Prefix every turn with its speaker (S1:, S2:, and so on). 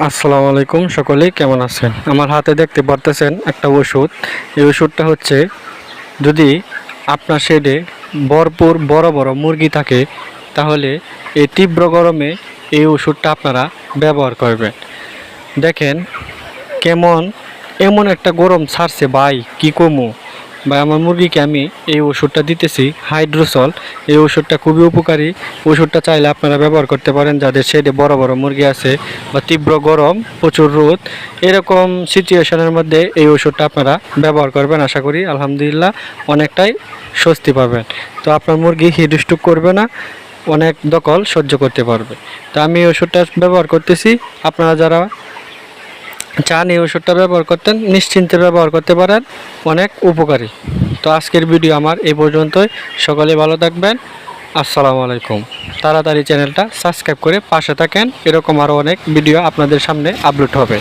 S1: আসসালামু আলাইকুম সকলেই, কেমন আছেন? আমার হাতে দেখতে পারতেছেন একটা ওষুধ। এই ওষুধটা হচ্ছে যদি আপনার শেডে ভরপুর বড় বড় মুরগি থাকে, তাহলে এই তীব্র গরমে এই ওষুধটা আপনারা ব্যবহার করবেন। দেখেন কেমন, এমন একটা গরম ছাড়ছে ভাই, কি কমু? ভাই, আমার মুরগিকে আমি এই ওষুধটা দিতেছি, হাইড্রোসল। এই ওষুধটা খুবই উপকারী। ওষুধটা চাইলে আপনারা ব্যবহার করতে পারেন, যাদের শেডে বড় বড় মুরগি আছে বা তীব্র গরম, প্রচুর রোদ। এরকম সিচুয়েশনের মধ্যে এই ওষুধটা আপনারা ব্যবহার করবেন, আশা করি আলহামদুলিল্লাহ অনেকটাই স্বস্তি পাবেন। তো আপনার মুরগি হিটস্ট্রোক করবে না, অনেক দখল সহ্য করতে পারবে। তো আমি ওষুধটা ব্যবহার করতেছি, আপনারা যারা চান এই ওষুধটা ব্যবহার করতেন, নিশ্চিন্তে ব্যবহার করতে পারেন, অনেক উপকারী। তো আজকের ভিডিও আমার এই পর্যন্তই। সকলে ভালো থাকবেন। আসসালামু আলাইকুম। তাড়াতাড়ি চ্যানেলটা সাবস্ক্রাইব করে পাশে থাকেন। এরকম আরও অনেক ভিডিও আপনাদের সামনে আপলোড হবে।